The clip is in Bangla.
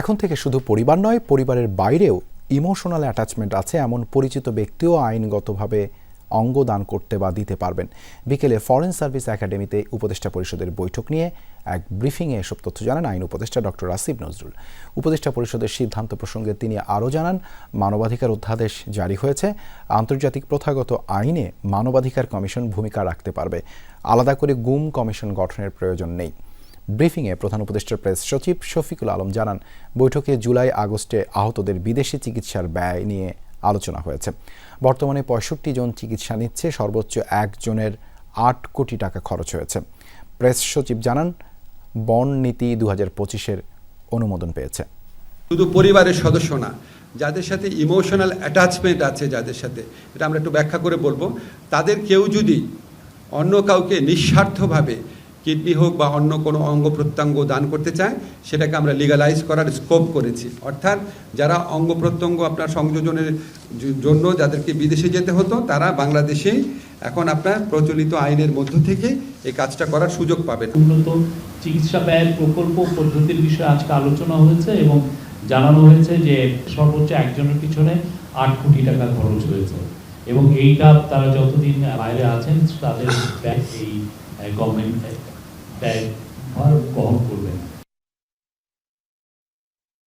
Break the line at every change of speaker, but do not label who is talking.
এখন থেকে শুধু পরিবার নয়, পরিবারের বাইরেও ইমোশনাল অ্যাটাচমেন্ট আছে। এমন পরিচিত ব্যক্তিও আইনগতভাবে অঙ্গ দান করতে বা দিতে পারবেন। বিকেলে ফরেন সার্ভিস একাডেমিতে উপদেষ্টা পরিষদের বৈঠক নিয়ে এক ব্রিফিংয়ে এসব তথ্য জানান আইন উপদেষ্টা ডক্টর আসিফ নজরুল। উপদেষ্টা পরিষদের সিদ্ধান্ত প্রসঙ্গে তিনি আরও জানান, মানবাধিকার অধ্যাদেশ জারি হয়েছে। আন্তর্জাতিক প্রথাগত আইনে মানবাধিকার কমিশন ভূমিকা রাখতে পারবে। আলাদা করে গুম কমিশন গঠনের প্রয়োজন নেই। ব্রিফিংয়ে প্রধান উপদেষ্টার প্রেস সচিব শফিকুল আলম জানান, বৈঠকে জুলাই আগস্টে আহতদের বিদেশি চিকিৎসার ব্যয় নিয়ে আলোচনা হয়েছে। বর্তমানে পঁয়ষট্টি জন চিকিৎসা নিচ্ছে, সর্বোচ্চ একজনের আট কোটি টাকা খরচ হয়েছে। প্রেস সচিব জানান, বন নীতি দু হাজার পঁচিশের অনুমোদন পেয়েছে।
শুধু পরিবারের সদস্য না, যাদের সাথে ইমোশনাল অ্যাটাচমেন্ট আছে যাদের সাথে, এটা আমরা একটু ব্যাখ্যা করে বলব, তাদের কেউ যদি অন্য কাউকে নিঃস্বার্থভাবে কিডনি হোক বা অন্য কোনো অঙ্গ প্রত্যঙ্গ দান করতে চায়, সেটাকে আমরা লিগালাইজ করার স্কোপ করেছি। অর্থাৎ যারা অঙ্গ প্রত্যঙ্গ আপনার সংযোজনের জন্য যাদেরকে বিদেশে যেতে হতো, তারা বাংলাদেশে এখন আপনার প্রচলিত আইনের মধ্য থেকে এই কাজটা করার সুযোগ পাবেন।
উন্নত চিকিৎসা ব্যয়ের প্রকল্প পদ্ধতির বিষয়ে আজকে আলোচনা হয়েছে এবং জানানো হয়েছে যে সর্বোচ্চ একজনের পিছনে আট কোটি টাকা খরচ হয়েছে এবং এইটা তারা যতদিন বাইরে আছেন, তাদের এই গভর্নমেন্ট ব্যয় ভার করবে করবেন?